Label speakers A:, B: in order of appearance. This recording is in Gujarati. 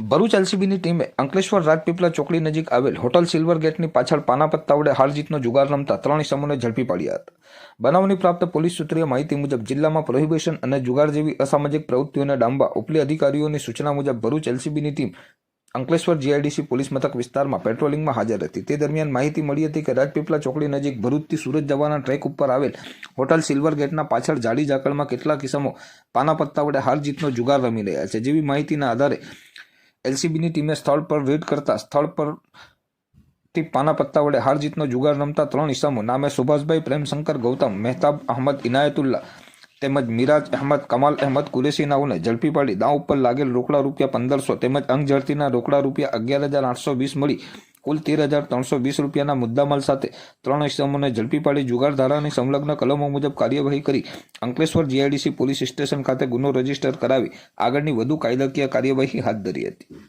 A: ભરૂચ એલસીબીની ટીમે અંકલેશ્વર રાજપીપળા ચોકડી નજીક આવેલ હોટલ સિલ્વર ગેટની પાછળ પાનાપત્તા વડે હાર જીતનો જુગાર રમતા ત્રણ સમૂહને ઝડપી પાડ્યા હતા. બનાવની પ્રાપ્ત પોલીસ સૂત્રીય માહિતી મુજબ જિલ્લામાં પ્રોહિબિશન અને જુગાર જેવી અસામાજિક પ્રવૃત્તિઓને ડામવા ઉપલી અધિકારીઓની સૂચના મુજબ ભરૂચ એલસીબીની ટીમ અંકલેશ્વર જીઆઈડીસી પોલીસ મથક વિસ્તારમાં પેટ્રોલિંગમાં હાજર હતી. તે દરમિયાન માહિતી મળી હતી કે રાજપીપળા ચોકડી નજીક ભરૂચથી સુરત જવાના ટ્રેક ઉપર આવેલ હોટલ સિલ્વર ગેટના પાછળ જાડી ઝાકળમાં કેટલાક કિસમો પાના પત્તા વડે હાર જીતનો જુગાર રમી રહ્યા છે જેવી માહિતીના આધારે એલસીબીની ટીમે સ્થળ પર રેડ કરતા સ્થળ પરથી પાના પત્તા વડે હાર જીતનો જુગાર રમતા ત્રણ ઇસમો. નામે સુભાષભાઈ, પ્રેમશંકર, ગૌતમ, મહેતાબ અહમદ, ઇનાયતુલ્લા તેમજ મિરાજ અહેમદ, કમાલ અહેમદ કુરેશી નાઓને ઝડપી પાડી. દાવ ઉપર લાગેલ રોકડા રૂપિયા પંદરસો તેમજ અંગ ઝડતીના રોકડા રૂપિયા અગિયાર હજાર આઠસો વીસ મળી. કુલ તેર હજાર ત્રણસો વીસ રૂપિયાના મુદ્દામાલ સાથે ત્રણ ઇસમોને ઝડપી પાડી જુગાર ધારાની સંલગ્ન કલમો મુજબ કાર્યવાહી કરી અંકલેશ્વર જીઆઈડીસી પોલીસ સ્ટેશન ખાતે ગુનો રજિસ્ટર કરાવી આગળની વધુ કાયદાકીય કાર્યવાહી હાથ ધરી હતી.